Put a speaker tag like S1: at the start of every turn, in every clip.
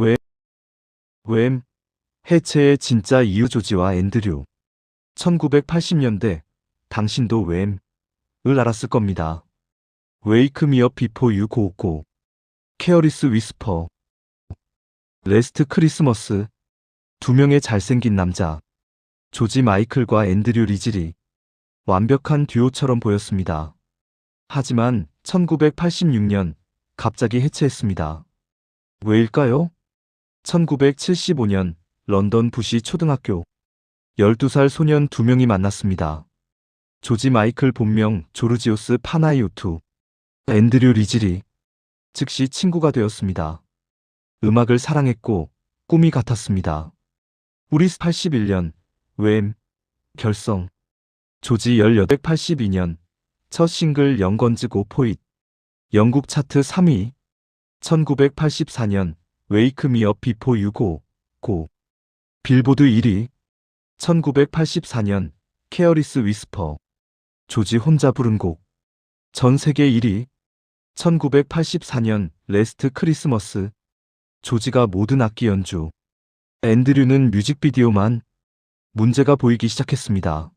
S1: 왜? 웸. 해체의 진짜 이유 조지와 앤드류. 1980년대 당신도 웸 을 알았을 겁니다. 웨이크 미업 비포 유 고고. 케어리스 위스퍼. 레스트 크리스머스. 두 명의 잘생긴 남자. 조지 마이클과 앤드류 리즐이 완벽한 듀오처럼 보였습니다. 하지만 1986년 갑자기 해체했습니다. 왜일까요? 1975년 런던 부시 초등학교 12살 소년 두 명이 만났습니다. 조지 마이클 본명 조르지오스 파나이오투, 앤드류 리즐이 즉시 친구가 되었습니다. 음악을 사랑했고 꿈이 같았습니다. 우리 81년 웸 결성 조지 1882년 첫 싱글 영건즈 고포잇 영국 차트 3위 1984년 웨이크 미업 비포 유고 고. 빌보드 1위 1984년 케어리스 위스퍼. 조지 혼자 부른 곡. 전 세계 1위 1984년 레스트 크리스머스. 조지가 모든 악기 연주. 앤드류는 뮤직비디오만 문제가 보이기 시작했습니다.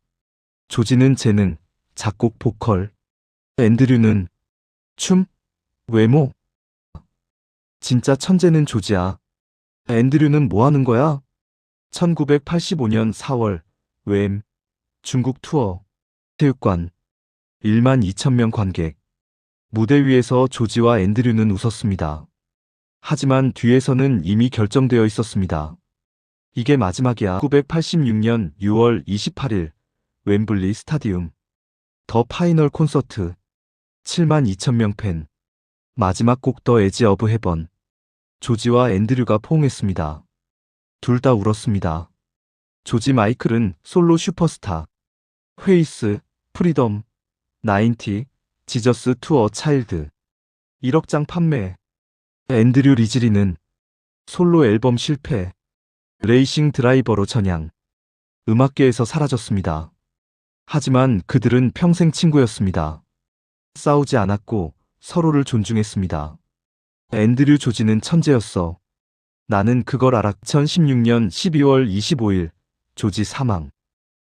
S1: 조지는 재능, 작곡 보컬, 앤드류는 춤, 외모. 진짜 천재는 조지야. 앤드류는 뭐 하는 거야? 1985년 4월, 웸, 중국 투어, 체육관, 1만 2천명 관객. 무대 위에서 조지와 앤드류는 웃었습니다. 하지만 뒤에서는 이미 결정되어 있었습니다. 이게 마지막이야. 1986년 6월 28일, 웸블리 스타디움. 더 파이널 콘서트. 7만 2천명 팬. 마지막 곡 더 에지 어브 헤번. 조지와 앤드류가 포옹했습니다. 둘 다 울었습니다. 조지 마이클은 솔로 슈퍼스타. 페이스, 프리덤, 나인티, 지저스 투어 차일드. 1억 장 판매. 앤드류 리즐리는 솔로 앨범 실패. 레이싱 드라이버로 전향. 음악계에서 사라졌습니다. 하지만 그들은 평생 친구였습니다. 싸우지 않았고 서로를 존중했습니다. 앤드류 조지는 천재였어. 나는 그걸 알아. 2016년 12월 25일 조지 사망.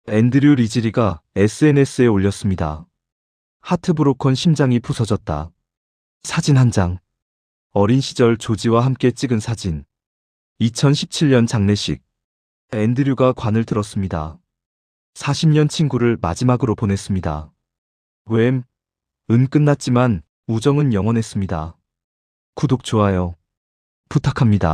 S1: 앤드류 리즐리가 SNS에 올렸습니다. 하트브로컨 심장이 부서졌다. 사진 한 장. 어린 시절 조지와 함께 찍은 사진. 2017년 장례식. 앤드류가 관을 들었습니다. 40년 친구를 마지막으로 보냈습니다. 웸, 은 끝났지만 우정은 영원했습니다. 구독, 좋아요 부탁합니다.